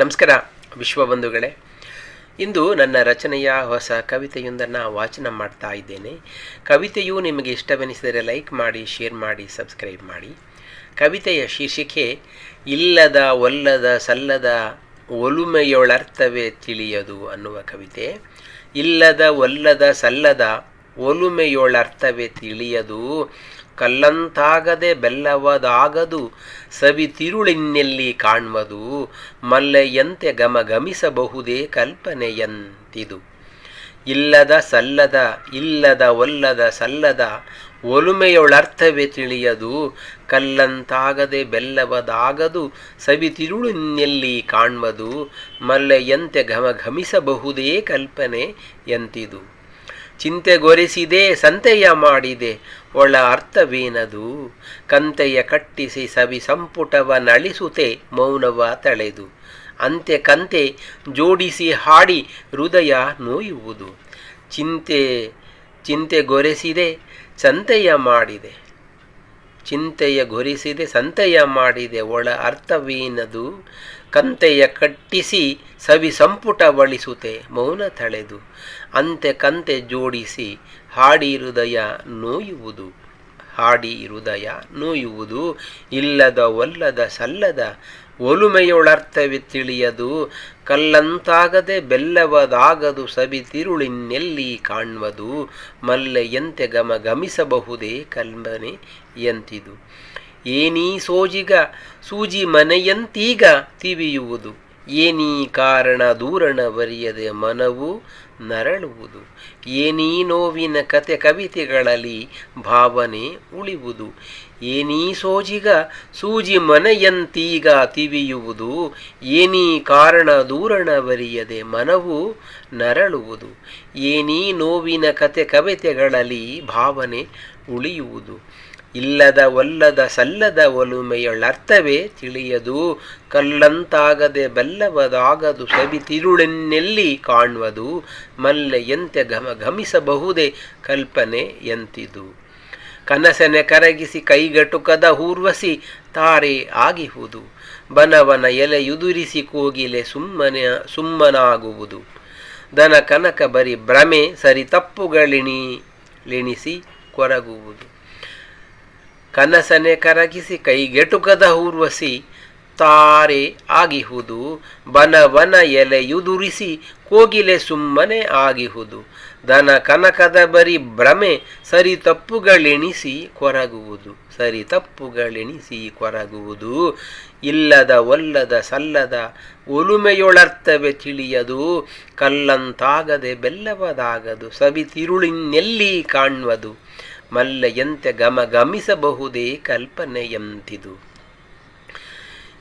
ನಮಸ್ಕಾರ ವಿಶ್ವಬಂಧುಗಳೇ ಇಂದು ನನ್ನ ರಚನೆಯ ಹೊಸ ಕವಿತೆಯೊಂದನ್ನು ವಾಚನ ಮಾಡ್ತಾ ಇದ್ದೇನೆ. ಕವಿತೆಯು ನಿಮಗೆ ಇಷ್ಟವೆನಿಸಿದರೆ ಲೈಕ್ ಮಾಡಿ, ಶೇರ್ ಮಾಡಿ, ಸಬ್ಸ್ಕ್ರೈಬ್ ಮಾಡಿ. ಕವಿತೆಯ ಶೀರ್ಷಿಕೆ, ಇಲ್ಲದ, ಒಲ್ಲದ, ಸಲ್ಲದ, ಒಲುಮೆಯೊಳರ್ಥವೇ ತಿಳಿಯದು ಅನ್ನುವ ಕವಿತೆ. ಇಲ್ಲದ, ಒಲ್ಲದ, ಸಲ್ಲದ ಒಲುಮೆಯೊಳರ್ಥವೇ ತಿಳಿಯದು, ಕಲ್ಲಂತಾಗದೆ ಬೆಲ್ಲವದಾಗದು, ಸವಿ ತಿರುಳಿನ್ನೆಲ್ಲಿ ಕಾಣ್ವದು ಮಲ್ಲೆಯಂತೆ ಗಮಗಮಿಸಬಹುದೇ ಕಲ್ಪನೆಯಂತಿದು. ಇಲ್ಲದ ಸಲ್ಲದ, ಇಲ್ಲದ ಒಲ್ಲದ ಸಲ್ಲದ ಒಲುಮೆಯೊಳರ್ಥವೇ ತಿಳಿಯದು, ಕಲ್ಲಂತಾಗದೆ ಬೆಲ್ಲವದಾಗದು, ಸವಿ ತಿರುಳಿನ್ನೆಲ್ಲಿ ಕಾಣ್ವದು ಮಲ್ಲೆಯಂತೆ ಘಮಘಮಿಸಬಹುದೇ ಕಲ್ಪನೆ ಎಂತಿದು ಚಿಂತೆಗೊರೆಸಿದೆ, ಸಂತೆಯ ಮಾಡಿದೆ. ಒಳ ಅರ್ಥವೇನದು? ಕಂತೆಯ ಕಟ್ಟಿಸಿ ಸವಿ ಸಂಪುಟವ ನಳಿಸುತ್ತೆ ಮೌನವ ತಳೆದು. ಅಂತೆ ಕಂತೆ ಜೋಡಿಸಿ ಹಾಡಿ ಹೃದಯ ನೋಯುವುದು. ಚಿಂತೆ, ಚಿಂತೆಗೊರೆಸಿದೆ, ಸಂತೆಯ ಮಾಡಿದೆ. ಚಿಂತೆಯ ಗೊರಿಸಿದೆ, ಸಂತೆಯ ಮಾಡಿದೆ. ಒಳ ಅರ್ಥವೇನದು? ಕಂತೆಯ ಕಟ್ಟಿಸಿ ಸವಿ ಸಂಪುಟ ಬಳಿಸುತ್ತೆ ಮೌನ ತಳೆದು ಅಂತೆ ಕಂತೆ ಜೋಡಿಸಿ ಹಾಡಿ ಹೃದಯ ನೋಯುವುದು, ಹಾಡಿ ಹೃದಯ ನೋಯುವುದು, ಇಲ್ಲದ ಒಲ್ಲದ ಸಲ್ಲದ ಒಲುಮೆಯೊಳರ್ಥವೇ ತಿಳಿಯದು, ಕಲ್ಲಂತಾಗದೆ ಬೆಲ್ಲವದಾಗದು ಸವಿ ತಿರುಳಿನೆಲ್ಲಿ ಕಾಣ್ವದು ಮಲ್ಲೆಯಂತೆ ಗಮ ಗಮಿಸಬಹುದೇ ಕಲ್ಪನೆ ಎಂತಿದು. ಏನೀ ಸೋಜಿಗ, ಸೂಜಿ ಮನೆಯಂತೀಗ ತಿವಿಯುವುದು ಏನೀ ಕಾರಣ ದೂರಣ ಬರೆಯದೆ ಮನವು ನರಳುವುದು. ಏನೀ ನೋವಿನ ಕತೆ ಕವಿತೆಗಳಲ್ಲಿ ಭಾವನೆ ಉಳಿವುದು. ಏನೀ ಸೋಜಿಗ ಸೂಜಿ ಮನೆಯಂತೀಗ ತಿವಿಯುವುದು. ಏನೀ ಕಾರಣ ದೂರಣ ಬರೆಯದೆ ಮನವು ನರಳುವುದು. ಏನೀ ನೋವಿನ ಕತೆ ಕವಿತೆಗಳಲ್ಲಿ ಭಾವನೆ ಉಳಿಯುವುದು. ಇಲ್ಲದ ಒಲ್ಲದ ಸಲ್ಲದ ಒಲುಮೆಯೊಳರ್ಥವೇ ತಿಳಿಯದು. ಕಲ್ಲಂತಾಗದೆ ಬಲ್ಲವದಾಗದು ಸವಿ ತಿರುಳೆನ್ನೆಲ್ಲಿ ಕಾಣುವುದು. ಮಲ್ಲೆಯಂತೆ ಘಮ ಘಮಿಸಬಹುದೇ ಕಲ್ಪನೆ ಎಂತಿದು. ಕನಸನೆ ಕರಗಿಸಿ ಕೈಗಟುಕದ ಹೂರ್ವಸಿ ತಾರೆ ಆಗಿಹುದು. ಬನವನ ಎಲೆಯುದುರಿಸಿ ಕೋಗಿಲೆ ಸುಮ್ಮನೆ, ಸುಮ್ಮನಾಗುವುದು. ದನ ಕನಕ ಬರಿ ಭ್ರಮೆ ಸರಿ ತಪ್ಪುಗಳಿಣಿ, ಲಿಣಿಸಿ ಕೊರಗುವುದು. ಕನಸನೆ ಕರಗಿಸಿ ಕೈಗೆಟುಕದ ಊರ್ವಸಿ ತಾರೆ ಆಗಿಹುದು, ಬನವನ ಎಲೆಯುದುರಿಸಿ ಕೋಗಿಲೆ ಸುಮ್ಮನೆ ಆಗಿಹುದು. ದನ ಕನಕದ ಬರಿ ಭ್ರಮೆ ಸರಿ ತಪ್ಪುಗಳೆಣಿಸಿ ಕೊರಗುವುದು, ಸರಿ ತಪ್ಪುಗಳೆಣಿಸಿ ಕೊರಗುವುದು. ಇಲ್ಲದ ಒಲ್ಲದ ಸಲ್ಲದ ಒಲುಮೆಯೊಳರ್ಥವೇ ತಿಳಿಯದು, ಕಲ್ಲಂತಾಗದೆ ಬೆಲ್ಲವದಾಗದು, ಸವಿ ತಿರುಳಿನೆಲ್ಲಿ ಕಾಣ್ವದು. ಮಲ್ಲೆಯಂತೆ ಗಮ ಗಮಿಸಬಹುದೇ ಕಲ್ಪನೆಯಂತಿದು.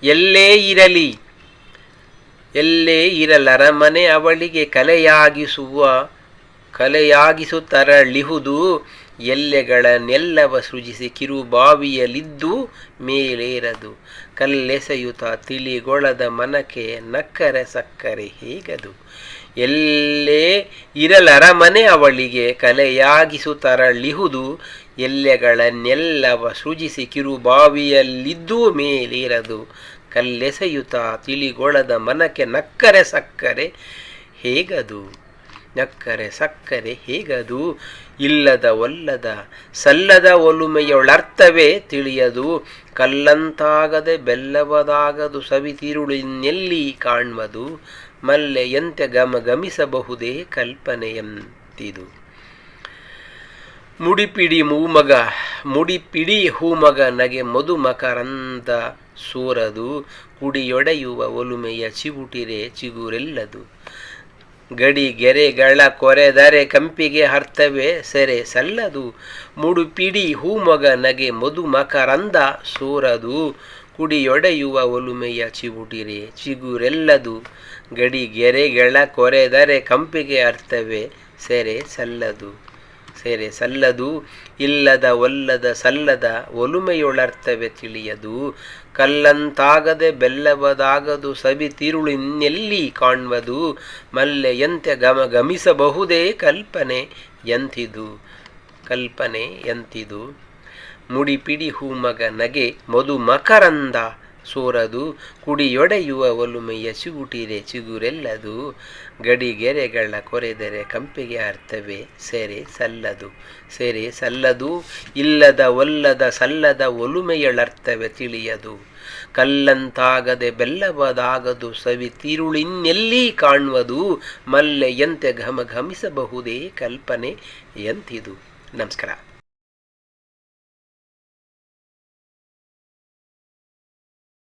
ಎಲ್ಲೇ ಇರಲಿ ಎಲ್ಲೇ ಇರಲರಮನೆ ಅವಳಿಗೆ ಕಲೆಯಾಗಿಸುವ ಕಲೆಯಾಗಿಸುತ್ತರಳಿಹುದು ಎಲ್ಲೆಗಳನ್ನೆಲ್ಲವ ಸೃಜಿಸಿ ಕಿರು ಬಾವಿಯಲ್ಲಿದ್ದು ಮೇಲೇರದು. ಕಲ್ಲೆಸೆಯುತ ತಿಳಿಗೊಳದ ಮನಕೆ ನಕ್ಕರೆ ಸಕ್ಕರೆ ಹೇಗದು. ಎಲ್ಲೇ ಇರಲರಮನೆ ಅವಳಿಗೆ ಕಲೆಯಾಗಿಸುತ್ತರಳಿಹುದು ಎಲ್ಲೆಗಳನ್ನೆಲ್ಲವ ಸೃಜಿಸಿ ಕಿರು ಬಾವಿಯಲ್ಲಿದ್ದು ಮೇಲೇರದು. ಕಲ್ಲೆಸೆಯುತ ತಿಳಿಗೊಳದ ಮನಕೆ ನಕ್ಕರೆ ಸಕ್ಕರೆ ಹೇಗದು. ನಕ್ಕರೆ ಸಕ್ಕರೆ ಹೀಗದು? ಇಲ್ಲದ ಒಲ್ಲದ ಸಲ್ಲದ ಒಲುಮೆಯೊಳರ್ಥವೇ ತಿಳಿಯದು. ಕಲ್ಲಂತಾಗದೆ ಬೆಲ್ಲವದಾಗದು ಸವಿತಿರುಳಿನೆಲ್ಲಿ ಕಾಣ್ವದು ಮಲ್ಲೆಯಂತೆ ಗಮ ಗಮಿಸಬಹುದೇ ಕಲ್ಪನೆಯಂತಿದು. ಮುಡಿಪಿಡಿ ಮೂಮಗ, ಮುಡಿಪಿಡಿ ಹೂಮಗ ನಗೆ ಮಧುಮಕರಂದ ಸೂರದು. ಕುಡಿಯೊಡೆಯುವ ಒಲುಮೆಯ ಚಿವುಟಿರೆ ಚಿಗುರೆಲ್ಲದು. ಗಡಿ ಗೆರೆಗಳ ಕೊರೆದರೆ ಕಂಪಿಗೆ ಹರ್ತವೆ ಸೆರೆ ಸಲ್ಲದು. ಮುಡುಪಿಡಿ ಹೂಮೊಗ ನಗೆ ಮಧುಮಕರಂದ ಸೋರದು. ಕುಡಿಯೊಡೆಯುವ ಒಲುಮೆಯ ಚಿವುಟಿರೆ ಚಿಗುರೆಲ್ಲದು. ಗಡಿ ಗೆರೆಗಳ ಕೊರೆದರೆ ಕಂಪಿಗೆ ಅರ್ಥವೇ ಸೆರೆ ಸಲ್ಲದು. ಸೆರೆ ಸಲ್ಲದು, ಇಲ್ಲದ ಒಲ್ಲದ ಸಲ್ಲದ ಒಲುಮೆಯೊಳರ್ಥವೇ ತಿಳಿಯದು. ಕಲ್ಲಂತಾಗದೆ ಬೆಲ್ಲವದಾಗದು ಸವಿ ತಿರುಳಿನೆಲ್ಲಿ ಕಾಣ್ವದು, ಮಲ್ಲೆಯಂತೆ ಗಮ ಗಮಿಸಬಹುದೇ ಕಲ್ಪನೆ ಎಂತಿದು. ಕಲ್ಪನೆ ಎಂತಿದು. ಮುಡಿಪಿಡಿ ಹೂಮಗ ನಗೆ ಮಧು ಮಕರಂದ ಸೋರದು, ಕುಡಿಯೊಡೆಯುವ ಒಲುಮೆಯ ಚಿಗುಟಿರೆ ಚಿಗುರೆಲ್ಲದು. ಗಡಿಗೆರೆಗಳ ಕೊರೆದರೆ ಕಂಪಿಗೆ ಅರ್ಥವೇ? ಸೆರೆ ಸಲ್ಲದು. ಸೆರೆ ಸಲ್ಲದು, ಇಲ್ಲದ ಒಲ್ಲದ ಸಲ್ಲದ ಒಲುಮೆಯಳರ್ಥವೇ ತಿಳಿಯದು. ಕಲ್ಲಂತಾಗದೆ ಬೆಲ್ಲವದಾಗದು, ಸವಿ ತಿರುಳಿನ್ನೆಲ್ಲಿ ಕಾಣುವುದು? ಮಲ್ಲೆಯಂತೆ ಘಮ ಘಮಿಸಬಹುದೇ ಕಲ್ಪನೆ ಎಂತಿದು. ನಮಸ್ಕಾರ.